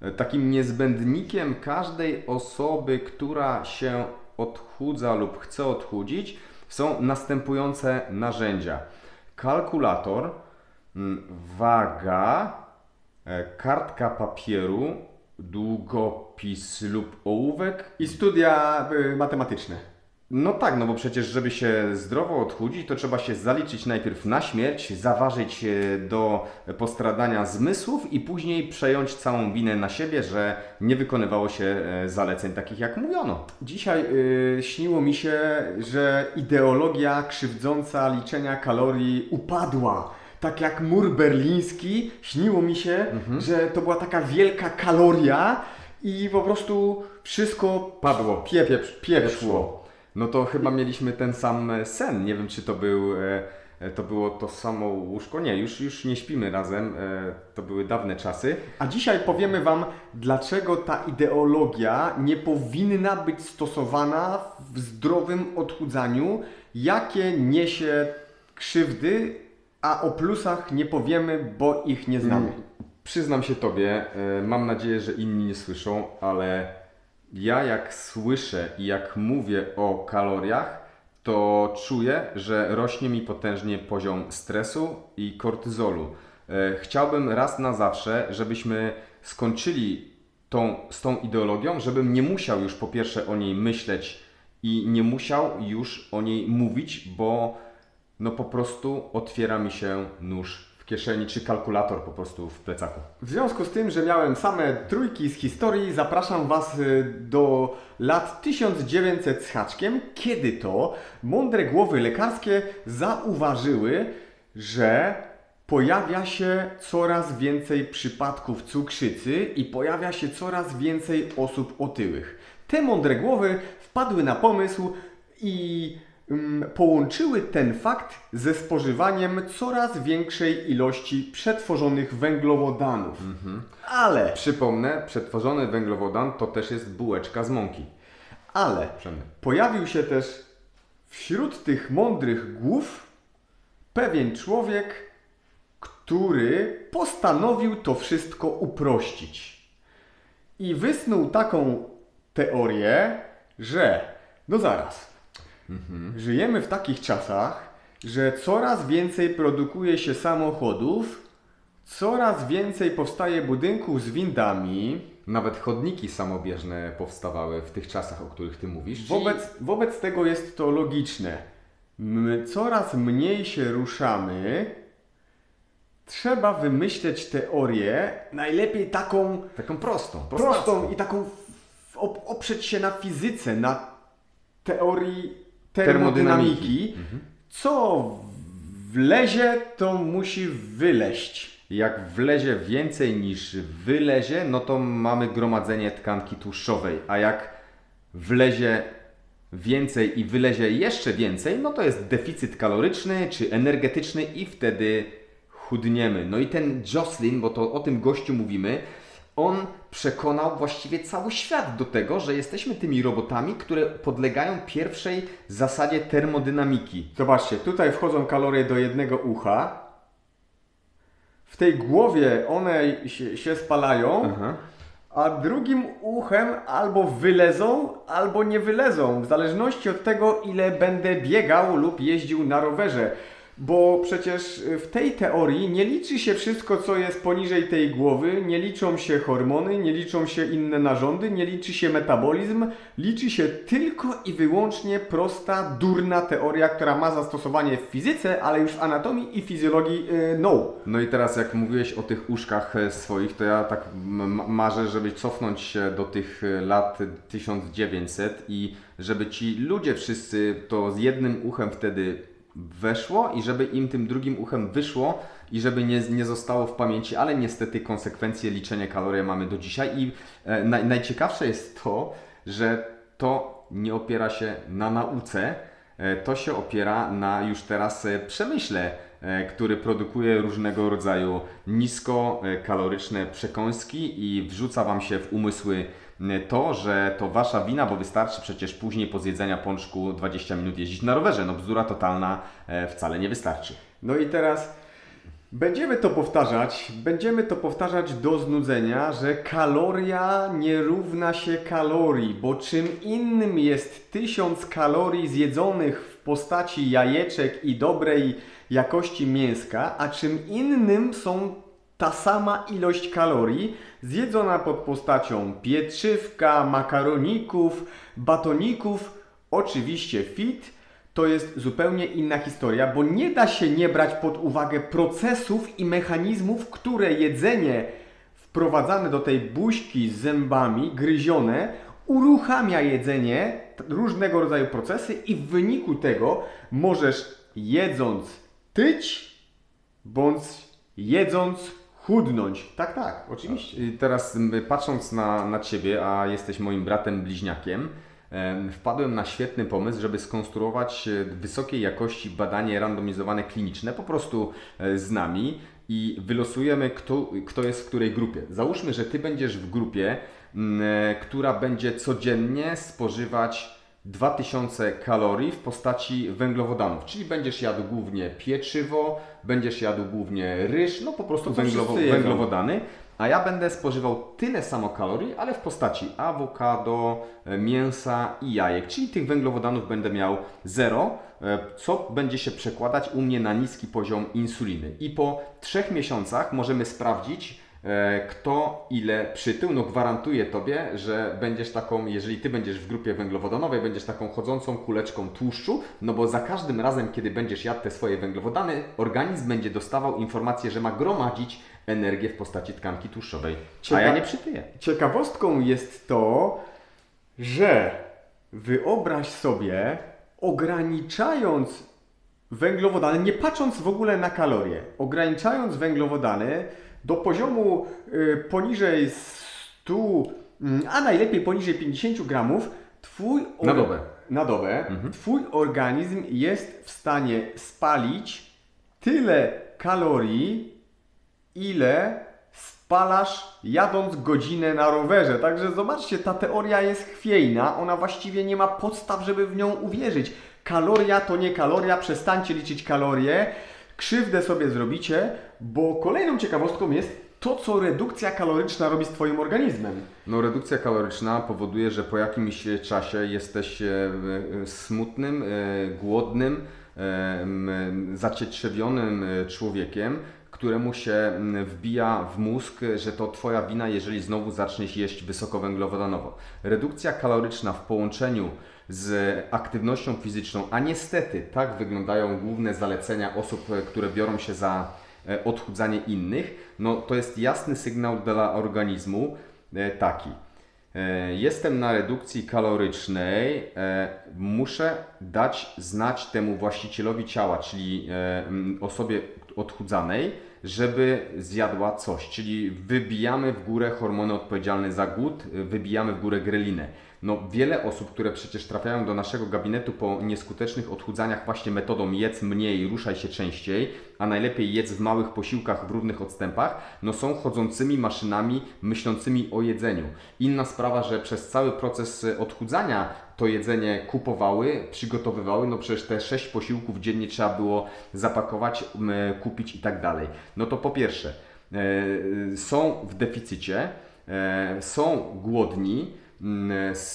E, Takim niezbędnikiem każdej osoby, która się odchudza lub chce odchudzić, są następujące narzędzia: kalkulator, mm, waga, e, kartka papieru, długopis lub ołówek I studia y, matematyczne. No tak, no bo przecież, żeby się zdrowo odchudzić, to trzeba się zaliczyć najpierw na śmierć, zaważyć e, do postradania zmysłów i później przejąć całą winę na siebie, że nie wykonywało się e, zaleceń takich, jak mówiono. Dzisiaj y, śniło mi się, że ideologia krzywdząca liczenia kalorii upadła. Tak jak mur berliński, śniło mi się, że to była taka wielka kaloria i po prostu wszystko Padło. pieprz, pieprzło. No to chyba mieliśmy ten sam e, sen. Nie wiem, czy to był. e, e, To było to samo łóżko. Nie, już, już nie śpimy razem. To były dawne czasy. A dzisiaj powiemy Wam, dlaczego ta ideologia nie powinna być stosowana w zdrowym odchudzaniu, jakie niesie krzywdy, a o plusach nie powiemy, bo ich nie znamy. Mm, Przyznam się Tobie, mam nadzieję, że inni nie słyszą, ale ja jak słyszę i jak mówię o kaloriach, to czuję, że rośnie mi potężnie poziom stresu i kortyzolu. E, Chciałbym raz na zawsze, żebyśmy skończyli tą, z tą ideologią, żebym nie musiał już po pierwsze o niej myśleć i nie musiał już o niej mówić, bo no po prostu otwiera mi się nóż kieszeni, czy kalkulator po prostu w plecaku. W związku z tym, że miałem same trójki z historii, zapraszam Was y, do lat 1900 z haczkiem, kiedy to mądre głowy lekarskie zauważyły, że pojawia się coraz więcej przypadków cukrzycy i pojawia się coraz więcej osób otyłych. Te mądre głowy wpadły na pomysł i połączyły ten fakt ze spożywaniem coraz większej ilości przetworzonych węglowodanów. Ale, Przypomnę, przetworzony węglowodan to też jest bułeczka z mąki. ale Przemysł. pojawił się też wśród tych mądrych głów pewien człowiek, który postanowił to wszystko uprościć. I wysnuł taką teorię, że no zaraz, żyjemy w takich czasach, że coraz więcej produkuje się samochodów, coraz więcej powstaje budynków z windami, Nawet chodniki samobieżne powstawały w tych czasach, o których Ty mówisz. czyli- Wobec, wobec tego jest to logiczne. My coraz mniej się ruszamy. Trzeba wymyśleć teorię, najlepiej taką Taką prostą. prostą i taką oprzeć się na fizyce, na teorii Termodynamiki. Co wlezie, to musi wyleść. Jak wlezie więcej niż wylezie, no to mamy gromadzenie tkanki tłuszczowej, a jak wlezie więcej i wylezie jeszcze więcej, no to jest deficyt kaloryczny czy energetyczny i wtedy chudniemy. No i ten Jocelyn, bo to o tym gościu mówimy, on przekonał właściwie cały świat do tego, że jesteśmy tymi robotami, które podlegają pierwszej zasadzie termodynamiki. Zobaczcie, tutaj wchodzą kalorie do jednego ucha. W tej głowie one się, się spalają, Aha. a drugim uchem albo wylezą, albo nie wylezą, w zależności od tego, ile będę biegał lub jeździł na rowerze. Bo przecież w tej teorii nie liczy się wszystko, co jest poniżej tej głowy, nie liczą się hormony, nie liczą się inne narządy, nie liczy się metabolizm, liczy się tylko i wyłącznie prosta, durna teoria, która ma zastosowanie w fizyce, ale już w anatomii i fizjologii no. No i teraz jak mówiłeś o tych uszkach e, swoich, to ja tak marzę, żeby cofnąć się do tych e, lat 1900 i żeby ci ludzie wszyscy to z jednym uchem wtedy weszło i żeby im tym drugim uchem wyszło i żeby nie, nie zostało w pamięci, ale niestety konsekwencje liczenia kalorii mamy do dzisiaj i e, naj, najciekawsze jest to, że to nie opiera się na nauce, E, To się opiera na już teraz e, przemyśle, e, który produkuje różnego rodzaju niskokaloryczne przekąski i wrzuca Wam się w umysły to, że to Wasza wina, bo wystarczy przecież później po zjedzenia pączku 20 minut jeździć na rowerze. No bzdura totalna e, wcale nie wystarczy. No i teraz Będziemy to powtarzać, będziemy to powtarzać do znudzenia, że kaloria nie równa się kalorii, bo czym innym jest tysiąc kalorii zjedzonych w postaci jajeczek i dobrej jakości mięska, a czym innym są ta sama ilość kalorii zjedzona pod postacią pieczywka, makaroników, batoników, oczywiście fit, to jest zupełnie inna historia, bo nie da się nie brać pod uwagę procesów i mechanizmów, które jedzenie wprowadzane do tej buźki z zębami, gryzione, uruchamia jedzenie, różnego rodzaju procesy i w wyniku tego możesz jedząc tyć, bądź jedząc chudnąć. Tak, tak, oczywiście. I teraz patrząc na, na Ciebie, a jesteś moim bratem bliźniakiem, em, wpadłem na świetny pomysł, żeby skonstruować e, wysokiej jakości badanie randomizowane kliniczne po prostu e, z nami i wylosujemy, kto, kto jest w której grupie. Załóżmy, że Ty będziesz w grupie, e, która będzie codziennie spożywać 2000 kalorii w postaci węglowodanów, czyli będziesz jadł głównie pieczywo, będziesz jadł głównie ryż, no po prostu co węglowo, węglowodany, a ja będę spożywał tyle samo kalorii, ale w postaci awokado, e, mięsa i jajek, czyli tych węglowodanów będę miał zero, e, co będzie się przekładać u mnie na niski poziom insuliny. I po trzech miesiącach możemy sprawdzić, kto ile przytył. No gwarantuję Tobie, że będziesz taką, jeżeli Ty będziesz w grupie węglowodanowej, będziesz taką chodzącą kuleczką tłuszczu, no bo za każdym razem, kiedy będziesz jadł te swoje węglowodany, organizm będzie dostawał informację, że ma gromadzić energię w postaci tkanki tłuszczowej, a Cieka- ja nie przytyję. Ciekawostką jest to, że wyobraź sobie, ograniczając węglowodany, nie patrząc w ogóle na kalorie, ograniczając węglowodany do poziomu y, poniżej 100, mm, a najlepiej poniżej 50 gramów, twój Na dobę. na dobę, twój organizm jest w stanie spalić tyle kalorii, ile spalasz jadąc godzinę na rowerze. Także zobaczcie, ta teoria jest chwiejna, ona właściwie nie ma podstaw, żeby w nią uwierzyć. Kaloria to nie kaloria, przestańcie liczyć kalorie, krzywdę sobie zrobicie, bo kolejną ciekawostką jest to, co redukcja kaloryczna robi z Twoim organizmem. No, redukcja kaloryczna powoduje, że po jakimś czasie jesteś e, smutnym, e, głodnym, e, zacietrzewionym człowiekiem, któremu się wbija w mózg, że to Twoja wina, jeżeli znowu zaczniesz jeść wysokowęglowodanowo. Redukcja kaloryczna w połączeniu z aktywnością fizyczną, a niestety tak wyglądają główne zalecenia osób, e, które biorą się za e, odchudzanie innych, no to jest jasny sygnał dla organizmu e, taki. Jestem na redukcji kalorycznej, muszę dać znać temu właścicielowi ciała, czyli osobie odchudzanej, żeby zjadła coś, czyli wybijamy w górę hormony odpowiedzialne za głód, wybijamy w górę grelinę. No, wiele osób, które przecież trafiają do naszego gabinetu po nieskutecznych odchudzaniach właśnie metodą jedz mniej, ruszaj się częściej, a najlepiej jedz w małych posiłkach w równych odstępach, no są chodzącymi maszynami myślącymi o jedzeniu. Inna sprawa, że przez cały proces e, odchudzania to jedzenie kupowały, przygotowywały, no przecież te sześć posiłków dziennie trzeba było zapakować, kupić i tak dalej. No to po pierwsze, e, są w deficycie, e, są głodni,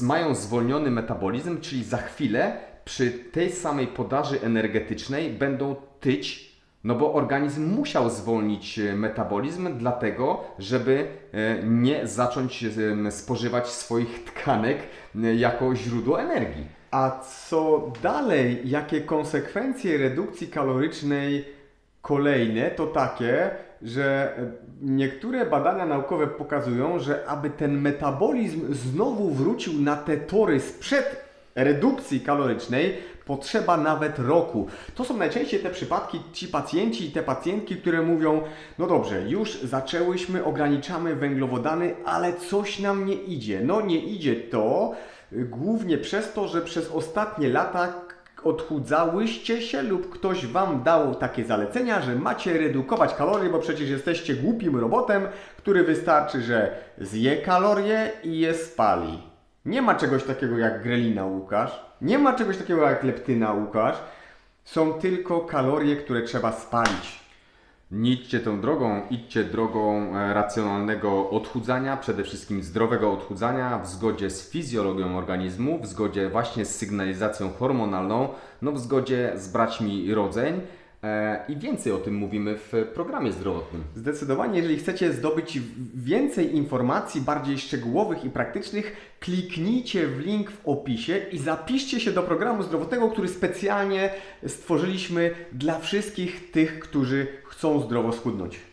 mają zwolniony metabolizm, czyli za chwilę przy tej samej podaży energetycznej będą tyć, no bo organizm musiał zwolnić e, metabolizm, dlatego, żeby e, nie zacząć e, spożywać swoich tkanek jako źródło energii. A co dalej? Jakie konsekwencje redukcji kalorycznej kolejne to takie, że e, niektóre badania naukowe pokazują, że aby ten metabolizm znowu wrócił na te tory sprzed redukcji kalorycznej, potrzeba nawet roku. To są najczęściej te przypadki, ci pacjenci i te pacjentki, które mówią: No dobrze, już zaczęłyśmy, ograniczamy węglowodany, ale coś nam nie idzie. No nie idzie to y, głównie przez to, że przez ostatnie lata odchudzałyście się lub ktoś Wam dał takie zalecenia, że macie redukować kalorie, bo przecież jesteście głupim robotem, który wystarczy, że zje kalorie i je spali. Nie ma czegoś takiego jak grelina, Łukasz. Nie ma czegoś takiego jak leptyna, Łukasz. Są tylko kalorie, które trzeba spalić. Nie idźcie tą drogą, idźcie drogą e, racjonalnego odchudzania, przede wszystkim zdrowego odchudzania w zgodzie z fizjologią organizmu, w zgodzie właśnie z sygnalizacją hormonalną, no w zgodzie z braćmi rodzeń. E, I więcej o tym mówimy w programie zdrowotnym. Zdecydowanie, jeżeli chcecie zdobyć więcej informacji, bardziej szczegółowych i praktycznych, kliknijcie w link w opisie i zapiszcie się do programu zdrowotnego, który specjalnie stworzyliśmy dla wszystkich tych, którzy chcą zdrowo schudnąć.